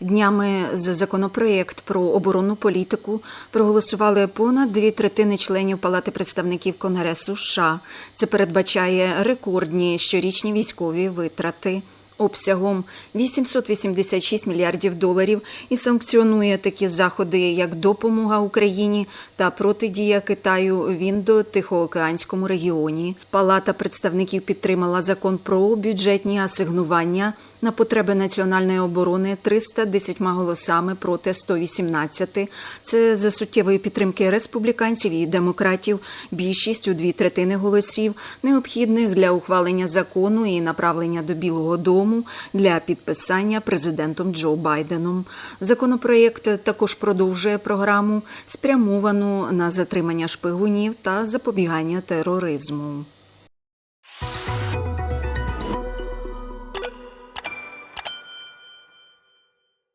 Днями за законопроєкт про оборонну політику проголосували понад дві третини членів Палати представників Конгресу США. Це передбачає рекордні щорічні військові витрати обсягом 886 мільярдів доларів і санкціонує такі заходи, як допомога Україні та протидія Китаю в індо-тихоокеанському регіоні. Палата представників підтримала закон про бюджетні асигнування на потреби національної оборони 310 голосами проти 118. Це за суттєвої підтримки республіканців і демократів. Більшість у дві третини голосів необхідних для ухвалення закону і направлення до Білого Дому для підписання президентом Джо Байденом. Законопроєкт також продовжує програму, спрямовану на затримання шпигунів та запобігання тероризму.